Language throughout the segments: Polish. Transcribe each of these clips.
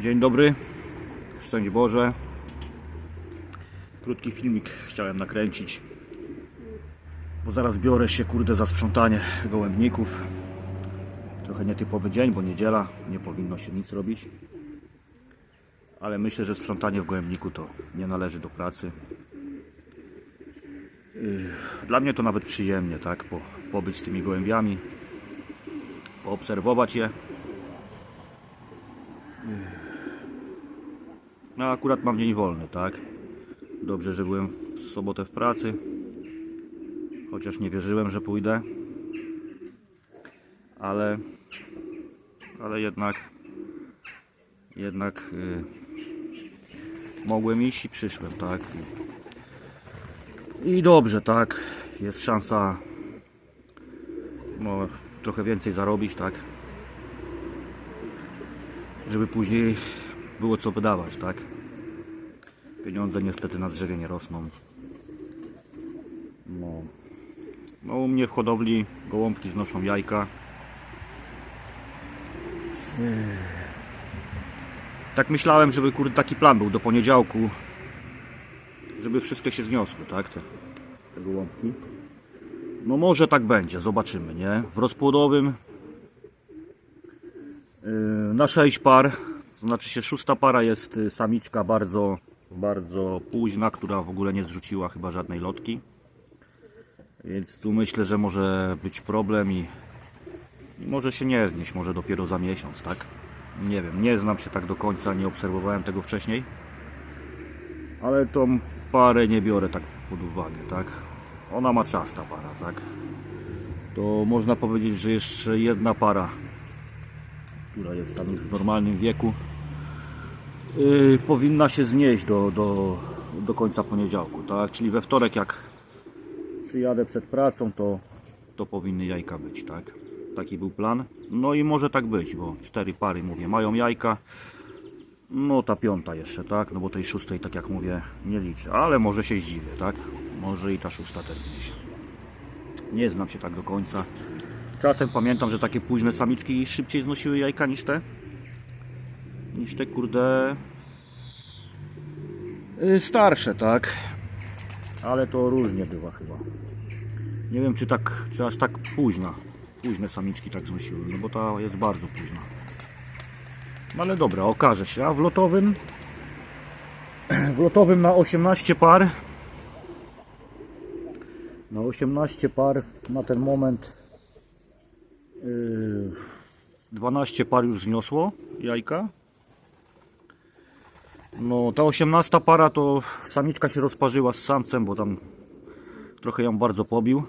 Dzień dobry, szczęść Boże. Krótki filmik chciałem nakręcić, bo zaraz biorę się kurde za sprzątanie gołębników. Trochę nietypowy dzień, bo niedziela, nie powinno się nic robić. Ale myślę, że sprzątanie w gołębniku to nie należy do pracy. Yy, Dla mnie to nawet przyjemnie, tak? Po, pobyć z tymi gołębiami, poobserwować je. No akurat mam dzień wolny, tak? Dobrze, że byłem w sobotę w pracy. Chociaż nie wierzyłem, że pójdę. Ale ale jednak jednak y, mogłem iść i przyszłem, tak? I dobrze, tak? Jest szansa no, trochę więcej zarobić, tak? Żeby później było co wydawać, tak? Pieniądze niestety na drzewie nie rosną. No, no u mnie w hodowli gołąbki znoszą jajka. Tak myślałem, żeby kurde taki plan był do poniedziałku, żeby wszystkie się zniosły, tak? Te, te gołąbki. No może tak będzie, zobaczymy, nie? W rozpłodowym yy, na 6 par, znaczy się szósta para jest y, samiczka bardzo, bardzo późna, która w ogóle nie zrzuciła chyba żadnej lotki. Więc tu myślę, że może być problem i, i może się nie znieść, może dopiero za miesiąc, tak? Nie wiem, nie znam się tak do końca, nie obserwowałem tego wcześniej. Ale tą parę nie biorę tak pod uwagę, tak? Ona ma czas ta para, tak? To można powiedzieć, że jeszcze jedna para, która jest tam już w normalnym wieku, yy, powinna się znieść do, do, do końca poniedziałku, tak? Czyli we wtorek jak przyjadę przed pracą, to, to powinny jajka być, tak? Taki był plan. No i może tak być, bo cztery pary, mówię, mają jajka. No ta piąta jeszcze, tak? No bo tej szóstej, tak jak mówię, nie liczę. Ale może się zdziwię, tak? Może i ta szósta też zniesie. Nie znam się tak do końca. Czasem pamiętam, że takie późne samiczki szybciej znosiły jajka niż te. Niż te kurde... yy, Starsze, tak? Ale to różnie bywa chyba. Nie wiem, czy tak, czy aż tak późna. Późne samiczki tak znosiły, no bo ta jest bardzo późna. No ale dobra, okaże się. A w lotowym w lotowym na 18 par na 18 par na ten moment yy, 12 par już zniosło jajka. No ta 18 para to samiczka się rozparzyła z samcem, bo tam trochę ją bardzo pobił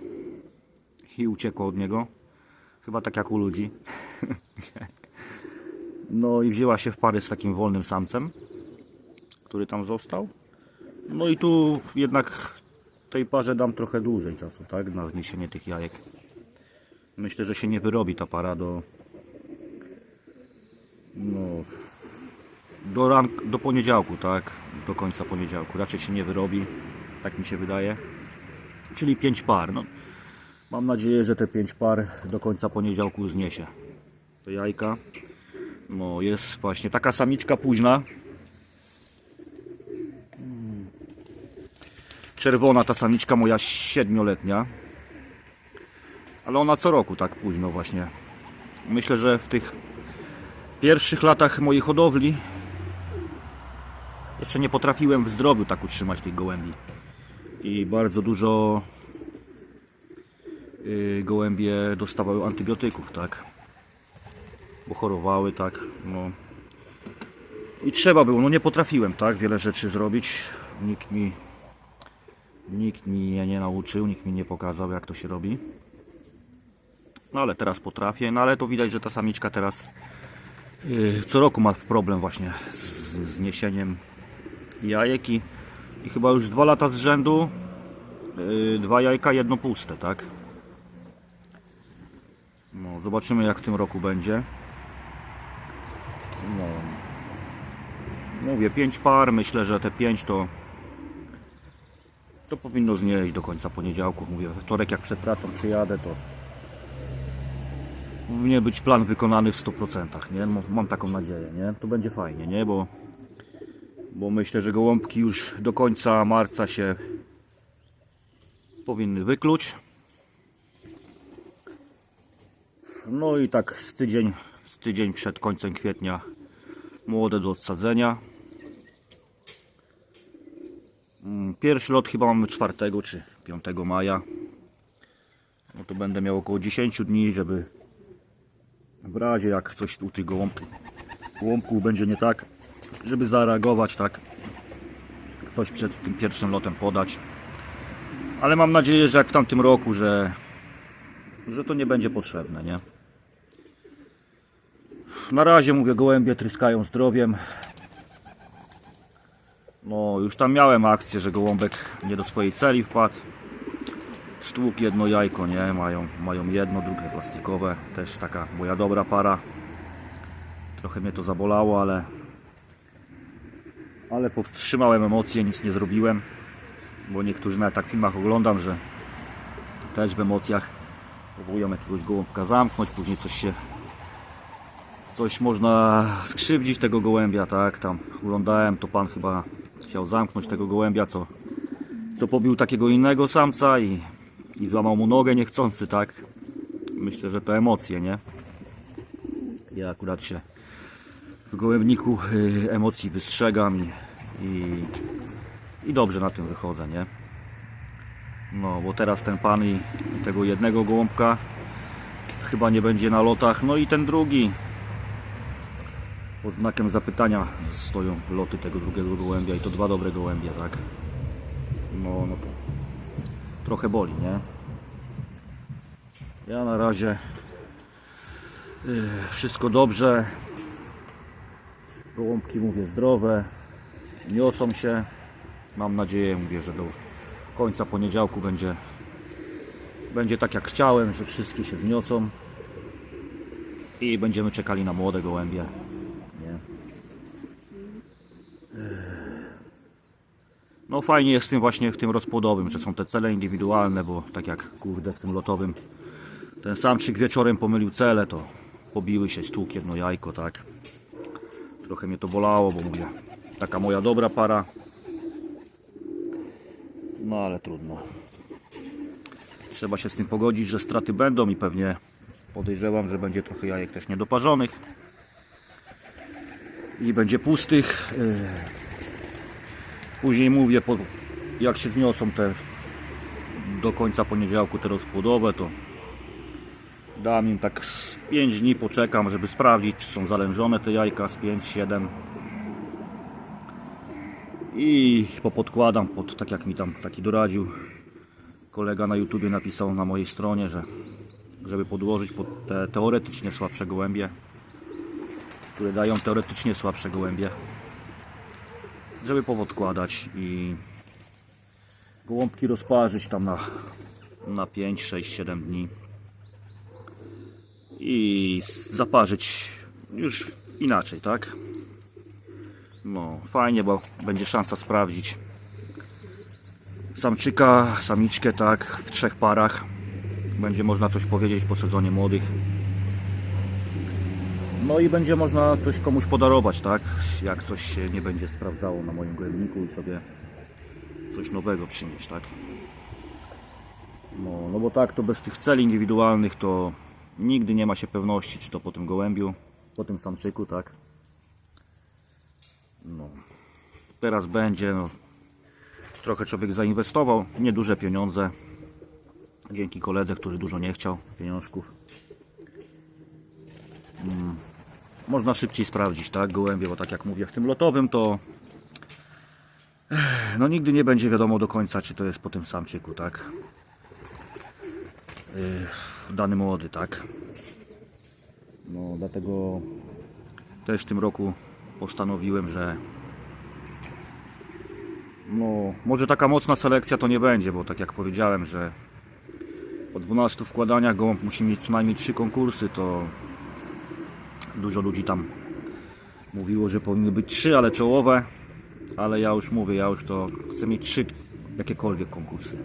i uciekło od niego. Chyba tak jak u ludzi. No i wzięła się w pary z takim wolnym samcem, który tam został. No i tu jednak tej parze dam trochę dłużej czasu, tak? Na zniesienie tych jajek. Myślę, że się nie wyrobi ta para do no do, do poniedziałku, tak? Do końca poniedziałku. Raczej się nie wyrobi, tak mi się wydaje. Czyli 5 par. No, mam nadzieję, że te 5 par do końca poniedziałku zniesie. Te jajka. No jest właśnie taka samiczka późna. Mm. Czerwona ta samiczka moja siedmioletnia. Ale ona co roku tak późno właśnie. Myślę, że w tych pierwszych latach mojej hodowli jeszcze nie potrafiłem w zdrowiu tak utrzymać tych gołębi. I bardzo dużo yy, gołębie dostawały antybiotyków, tak? Bo chorowały, tak? No. I trzeba było, no nie potrafiłem, tak? Wiele rzeczy zrobić. Nikt mi nikt mnie nie nauczył, nikt mi nie pokazał jak to się robi. No ale teraz potrafię, no ale to widać, że ta samiczka teraz yy, co roku ma problem właśnie z zniesieniem jajek i, i chyba już dwa lata z rzędu yy, dwa jajka, jedno puste, tak? No, zobaczymy jak w tym roku będzie. No. Mówię, pięć par, myślę, że te pięć to to powinno znieść do końca poniedziałku. Mówię, we wtorek jak przed pracą przyjadę, to powinien być plan wykonany w 100%, nie? Mam taką nadzieję, nie? To będzie fajnie, nie? Bo, bo myślę, że gołąbki już do końca marca się powinny wykluć. No i tak z tydzień, z tydzień przed końcem kwietnia młode do odsadzenia. Mm, Pierwszy lot chyba mamy 4 czy 5 maja. No to będę miał około 10 dni, żeby w razie jak coś u tych gołąbków, gołąbków będzie nie tak, żeby zareagować tak, coś przed tym pierwszym lotem podać. Ale mam nadzieję, że jak w tamtym roku, że, że to nie będzie potrzebne, nie? Na razie mówię, gołębie tryskają zdrowiem. No, już tam miałem akcję, że gołąbek nie do swojej celi wpadł. Stłuk jedno jajko, nie? Mają, mają jedno, drugie plastikowe. Też taka moja dobra para. Trochę mnie to zabolało, ale ale powstrzymałem emocje, nic nie zrobiłem. Bo niektórzy nawet tak filmach oglądam, że też w emocjach próbują jakiegoś gołąbka zamknąć, później coś się coś można skrzywdzić tego gołębia, tak? Tam oglądałem, to pan chyba chciał zamknąć tego gołębia, co, co pobił takiego innego samca i, i złamał mu nogę niechcący, tak? Myślę, że to emocje, nie? Ja akurat się w gołębniku y, emocji wystrzegam i, i, i dobrze na tym wychodzę, nie? No, bo teraz ten pan i tego jednego gołąbka chyba nie będzie na lotach, no i ten drugi pod znakiem zapytania stoją loty tego drugiego gołębia i to dwa dobre gołębie, tak? No, no to trochę boli, nie? Ja na razie yy, wszystko dobrze. Gołąbki mówię zdrowe, niosą się. Mam nadzieję, mówię, że do końca poniedziałku będzie będzie tak jak chciałem, że wszystkie się wniosą i będziemy czekali na młode gołębie. Nie? No fajnie jest w tym właśnie w tym rozpłodowym, że są te cele indywidualne, bo tak jak kurde w tym lotowym ten samczyk wieczorem pomylił cele, to pobiły się stłuk jedno jajko, tak. Trochę mnie to bolało, bo mówię, taka moja dobra para. No ale trudno. Trzeba się z tym pogodzić, że straty będą i pewnie podejrzewam, że będzie trochę jajek też niedoparzonych i będzie pustych. Yy. Później mówię, jak się wniosą te do końca poniedziałku te rozpłodowe, to dam im tak z 5 dni, poczekam, żeby sprawdzić, czy są zalężone te jajka z 5-7 i popodkładam pod, tak jak mi tam taki doradził kolega na YouTubie napisał na mojej stronie, że żeby podłożyć pod te teoretycznie słabsze gołębie, które dają teoretycznie słabsze gołębie, żeby powodkładać i gołąbki rozparzyć tam na, na 5, 6, 7 dni i zaparzyć już inaczej, tak? No, fajnie, bo będzie szansa sprawdzić samczyka, samiczkę, tak, w trzech parach. Będzie można coś powiedzieć po sezonie młodych. No i będzie można coś komuś podarować, tak? Jak coś się nie będzie sprawdzało na moim głębniku i sobie coś nowego przynieść, tak? No, no bo tak, to bez tych celi indywidualnych to nigdy nie ma się pewności, czy to po tym gołębiu, po tym samczyku, tak? No, teraz będzie, no, trochę człowiek zainwestował, nieduże pieniądze, dzięki koledze, który dużo nie chciał pieniążków. Mm, Można szybciej sprawdzić, tak, gołębie, bo tak jak mówię, w tym lotowym to no nigdy nie będzie wiadomo do końca, czy to jest po tym samczyku, tak. Yy, dany młody, tak. No dlatego też w tym roku postanowiłem, że no, może taka mocna selekcja to nie będzie, bo tak jak powiedziałem, że po 12 wkładaniach gołąb musi mieć co najmniej 3 konkursy, to dużo ludzi tam mówiło, że powinny być 3, ale czołowe. Ale ja już mówię, ja już to chcę mieć 3 jakiekolwiek konkursy.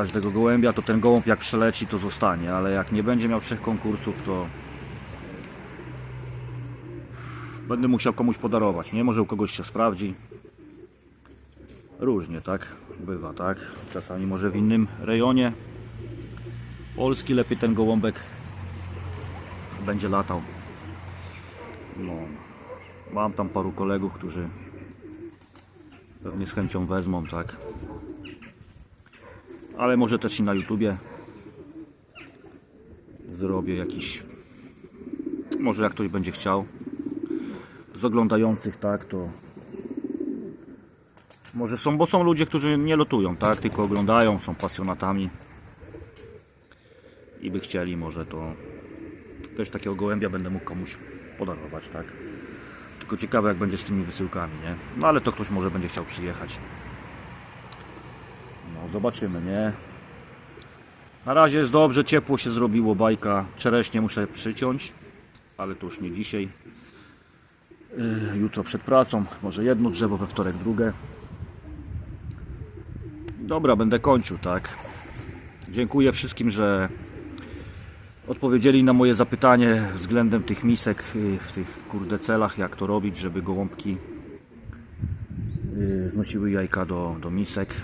Każdego gołębia, to ten gołąb jak przeleci, to zostanie, ale jak nie będzie miał trzech konkursów, to będę musiał komuś podarować, nie? Może u kogoś się sprawdzi. Różnie, tak? Bywa, tak? Czasami może w innym rejonie Polski lepiej ten gołąbek będzie latał. No, mam tam paru kolegów, którzy pewnie z chęcią wezmą, tak? Ale może też i na YouTubie zrobię jakiś może jak ktoś będzie chciał z oglądających, tak, to może są, bo są ludzie, którzy nie lotują, tak, tylko oglądają, są pasjonatami i by chcieli, może to też takiego gołębia będę mógł komuś podarować, tak. Tylko ciekawe jak będzie z tymi wysyłkami, nie? No ale to ktoś może będzie chciał przyjechać. No zobaczymy, nie? Na razie jest dobrze, ciepło się zrobiło, bajka. Czereśnie muszę przyciąć, ale to już nie dzisiaj. Yy, Jutro przed pracą, może jedno drzewo, we wtorek drugie. Dobra, będę kończył, tak. Dziękuję wszystkim, że odpowiedzieli na moje zapytanie względem tych misek yy, w tych kurde celach, jak to robić, żeby gołąbki yy, znosiły jajka do, do misek.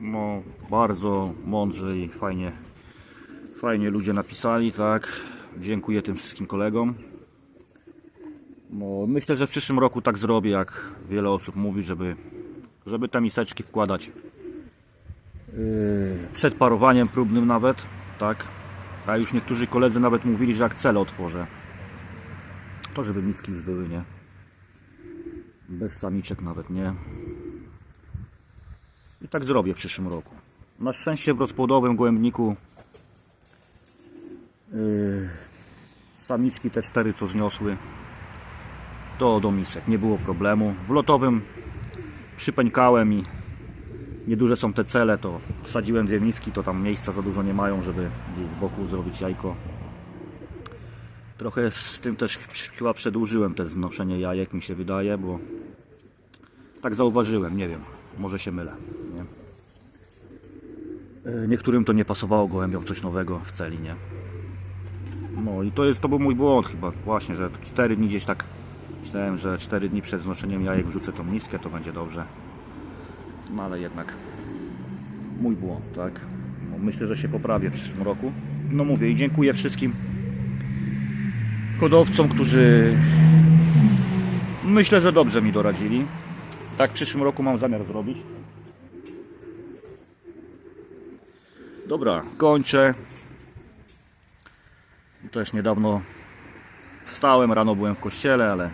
No, bardzo mądrze i fajnie, fajnie ludzie napisali, tak. Dziękuję tym wszystkim kolegom. No, myślę, że w przyszłym roku tak zrobię, jak wiele osób mówi, żeby, żeby te miseczki wkładać yy, przed parowaniem próbnym nawet, tak. A już niektórzy koledzy nawet mówili, że jak cele otworzę, to żeby miski już były, nie? Bez samiczek nawet, nie? I tak zrobię w przyszłym roku. Na szczęście w rozpłodowym gołębniku yy, samiczki te cztery co zniosły to do misek, nie było problemu. W lotowym przypękałem i nieduże są te cele, to wsadziłem dwie miski, to tam miejsca za dużo nie mają, żeby gdzieś z boku zrobić jajko. Trochę z tym też chyba przedłużyłem te znoszenie jajek, mi się wydaje, bo tak zauważyłem, nie wiem, może się mylę. E, Niektórym to nie pasowało gołębiom coś nowego w celi, nie? No i to jest, to był mój błąd chyba, właśnie, że 4 dni gdzieś tak myślałem, że 4 dni przed znoszeniem jajek wrzucę tą miskę, to będzie dobrze. No ale jednak mój błąd, tak? No, myślę, że się poprawię w przyszłym roku. No mówię i dziękuję wszystkim hodowcom, którzy myślę, że dobrze mi doradzili. Tak w przyszłym roku mam zamiar zrobić. Dobra, kończę. Też niedawno wstałem, rano byłem w kościele, ale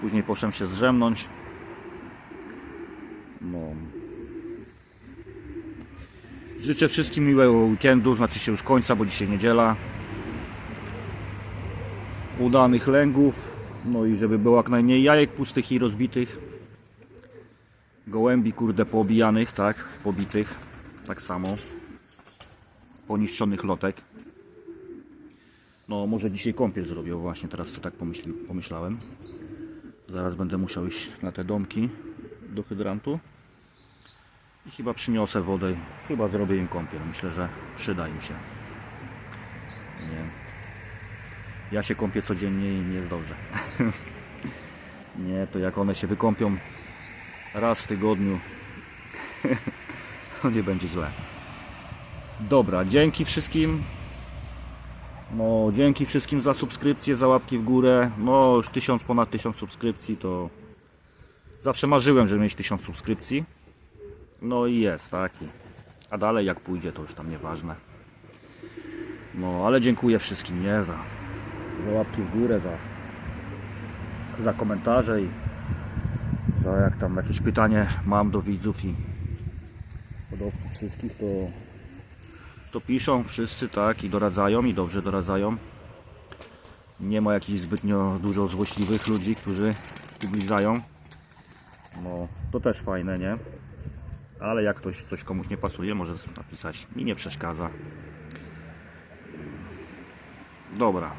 później poszedłem się zrzemnąć. No. Życzę wszystkim miłego weekendu, znaczy się już końca, bo dzisiaj niedziela. Udanych lęgów, no i żeby było jak najmniej jajek pustych i rozbitych. Gołębi, kurde, poobijanych, tak, pobitych, tak samo. Poniszczonych lotek. No, może dzisiaj kąpiel zrobię, właśnie teraz to tak pomyśli, pomyślałem. Zaraz będę musiał iść na te domki do hydrantu. I chyba przyniosę wodę, chyba zrobię im kąpiel. Myślę, że przyda im się. Nie. Ja się kąpię codziennie i nie jest dobrze. nie, to jak one się wykąpią raz w tygodniu, to nie będzie źle. Dobra, dzięki wszystkim. No, dzięki wszystkim za subskrypcję, za łapki w górę. No, już tysiąc, ponad tysiąc subskrypcji to zawsze marzyłem, żeby mieć tysiąc subskrypcji. No i jest, tak. I- A dalej jak pójdzie, to już tam nieważne. No, ale dziękuję wszystkim, nie? Za, za łapki w górę, za, za komentarze i za jak tam jakieś pytanie mam do widzów i hodowców wszystkich, to to piszą wszyscy, tak, i doradzają, i dobrze doradzają. Nie ma jakichś zbytnio dużo złośliwych ludzi, którzy ubliżają. No, to też fajne, nie? Ale jak ktoś coś komuś nie pasuje, może napisać. Mi nie przeszkadza. Dobra.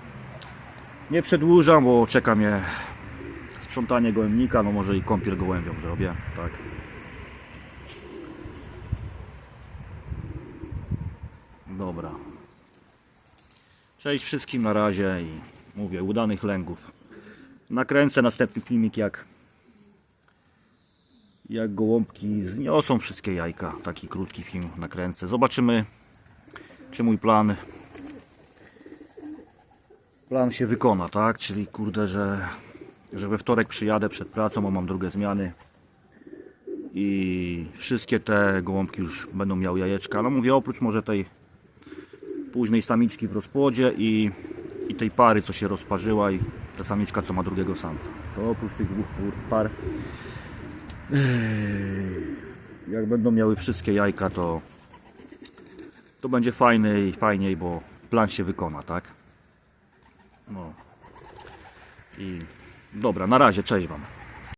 Nie przedłużam, bo czeka mnie sprzątanie gołębnika, no może i kąpiel gołębiom zrobię, tak. Dobra. Cześć wszystkim na razie i mówię, udanych lęgów. Nakręcę następny filmik jak jak gołąbki zniosą wszystkie jajka. Taki krótki film nakręcę. Zobaczymy czy mój plan plan się wykona, tak? Czyli kurde, że, że we wtorek przyjadę przed pracą, bo mam drugą zmiany i wszystkie te gołąbki już będą miały jajeczka. No mówię, oprócz może tej późnej samiczki w rozpłodzie i, i tej pary, co się rozparzyła i ta samiczka, co ma drugiego samca. To oprócz tych dwóch par yy, jak będą miały wszystkie jajka, to to będzie fajniej, fajniej, bo plan się wykona, tak? No. I dobra, na razie, cześć Wam.